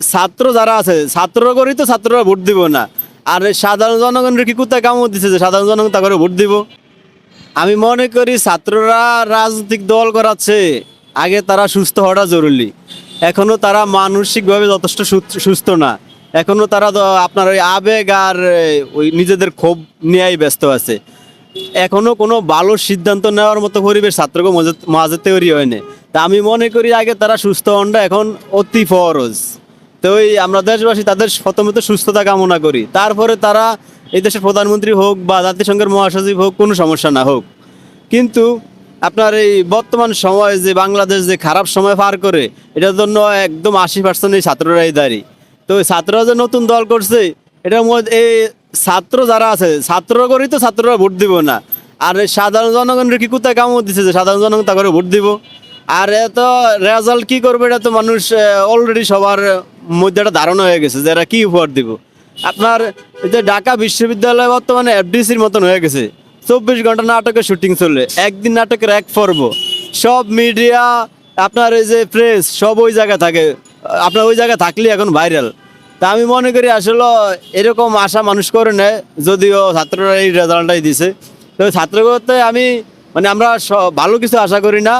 ছাত্র যারা আছে ছাত্র করি তো ছাত্ররা ভোট দিব না। আর সাধারণ জনগণের কি কোথায় কামড় দিচ্ছে যে সাধারণ জনগণ তা করে ভোট দিব? আমি মনে করি ছাত্ররা রাজনৈতিক দল করাচ্ছে, আগে তারা সুস্থ হওয়াটা জরুরি। এখনও তারা মানসিকভাবে যথেষ্ট সুস্থ না। এখনও তারা আপনার ওই আবেগ আর ওই নিজেদের ক্ষোভ নিয়েই ব্যস্ত আছে। এখনও কোনো ভালো সিদ্ধান্ত নেওয়ার মতো পরিবেশ ছাত্রকে মাঝে তৈরি হয়নি তা আমি মনে করি আগে তারা সুস্থ হনটা এখন অতি ফরজ। তো ওই আমরা দেশবাসী তাদের প্রথমত সুস্থতা কামনা করি। তারপরে তারা এই দেশের প্রধানমন্ত্রী হোক বা জাতিসংঘের মহাসচিব হোক, কোনো সমস্যা না হোক। কিন্তু আপনার এই বর্তমান সময় যে বাংলাদেশ যে খারাপ সময় পার করে, এটার জন্য একদম আশি পার্সেন্ট এই ছাত্ররাই দাঁড়ি তো ছাত্ররা যে নতুন দল করছে, এটার মধ্যে এই ছাত্র যারা আছে ছাত্র করেই তো ছাত্ররা ভোট দিব না। আর এই সাধারণ জনগণের কি কোথায় কামড় দিচ্ছে যে সাধারণ জনগণ তা করে ভোট দিব? আর এত রেজাল্ট কি করবে, এটা তো মানুষ অলরেডি সবার মধ্যে একটা ধারণা হয়ে গেছে যে এরা কি উপহার দিব। আপনার এই যে ঢাকা বিশ্ববিদ্যালয় বর্তমানে এফডিসির মতন হয়ে গেছে। চব্বিশ ঘণ্টা নাটকের শুটিং চলে একদিন নাটকের এক পর্ব। সব মিডিয়া, আপনার এই যে প্রেস সব ওই জায়গায় থাকে। আপনার ওই জায়গায় থাকলে এখন ভাইরাল তা আমি মনে করি আসলে এরকম আশা মানুষ করে নেয়, যদিও ছাত্ররা এই রেজাল্টটাই দিছে। তো ছাত্রগতে আমি মানে আমরা ভালো কিছু আশা করি না।